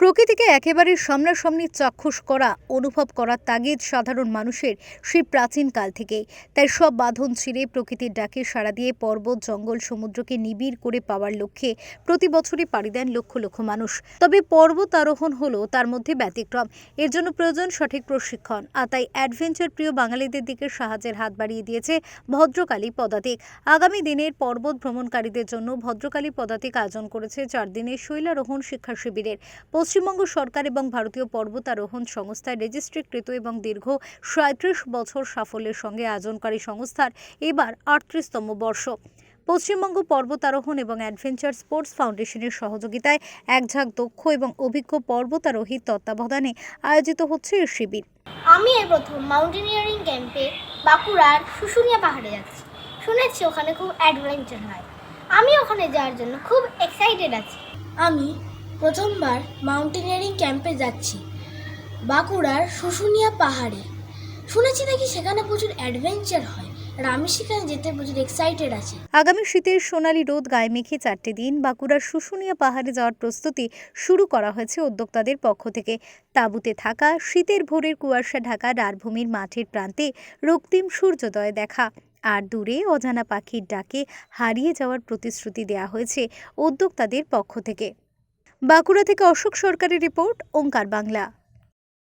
প্রকৃতিকে একেবারে সামনাসামনি চাক্ষুষ করা, অনুভব করার তাগিদ সাধারণ মানুষের সেই প্রাচীনকাল থেকেই। তাই সব বাঁধন ছিঁড়ে প্রকৃতির ডাকে সাড়া দিয়ে পর্বত, জঙ্গল, সমুদ্রকে নিবিড় করে পাওয়ার লক্ষ্যে প্রতি বছরই পাড়ি দেন লক্ষ লক্ষ মানুষ। তবে পর্বত আরোহণ হলো তার মধ্যে ব্যতিক্রম। এর জন্য প্রয়োজন সঠিক প্রশিক্ষণ। আর তাই অ্যাডভেঞ্চার প্রিয় বাঙালিদের দিকে সাহায্যের হাত বাড়িয়ে দিয়েছে ভদ্রকালী পদাতিক। আগামী দিনের পর্বত ভ্রমণকারীদের জন্য ভদ্রকালী পদাতিক আয়োজন করেছে চার দিনের শৈলারোহণ শিক্ষা শিবিরের পশ্চিমবঙ্গ সরকার এবং ভারতীয় পর্বতারোহণ সংস্থায় রেজিস্ট্রিকৃত এবং দীর্ঘ সাঁত্রিশ বছর সাফল্যের সঙ্গে আয়োজনকারী সংস্থার এবার আটত্রিশতম বর্ষ। পশ্চিমবঙ্গ পর্বতারোহণ এবং অ্যাডভেঞ্চার স্পোর্টস ফাউন্ডেশনের সহযোগিতায় এক ঝাঁক দক্ষ এবং অভিজ্ঞ পর্বতারোহীর তত্ত্বাবধানে আয়োজিত হচ্ছে এই শিবির। আমি এই প্রথম মাউন্টেনিয়ারিং ক্যাম্পে বাঁকুড়ার শুশুনিয়া পাহাড়ে যাচ্ছি। শুনেছি ওখানে খুব অ্যাডভেঞ্চার হয়। আমি ওখানে যাওয়ার জন্য খুব এক্সাইটেড আছি। আমি প্রথমবার মাউন্টেনিয়ারিং ক্যাম্পে যাচ্ছি। বাঁকুড়ার শুশুনিয়া পাহাড়ে। শুনেছি নাকি সেখানে প্রচুর অ্যাডভেঞ্চার হয়। যেতে প্রচুর এক্সাইটেড আগামী শীতের সোনালী রোদ গায়ে মেখে চারটে দিন বাঁকুড়ার শুশুনিয়া পাহাড়ে যাওয়ার প্রস্তুতি শুরু করা হয়েছে উদ্যোক্তাদের পক্ষ থেকে। তাঁবুতে থাকা শীতের ভোরের কুয়াশা ঢাকা ডারভূমির মাঠের প্রান্তে রক্তিম সূর্যোদয় দেখা। আর দূরে অজানা পাখির ডাকে হারিয়ে যাওয়ার প্রতিশ্রুতি দেওয়া হয়েছে উদ্যোক্তাদের পক্ষ থেকে। বাঁকুড়া থেকে অশোক সরকারের রিপোর্ট ওঙ্কার বাংলা।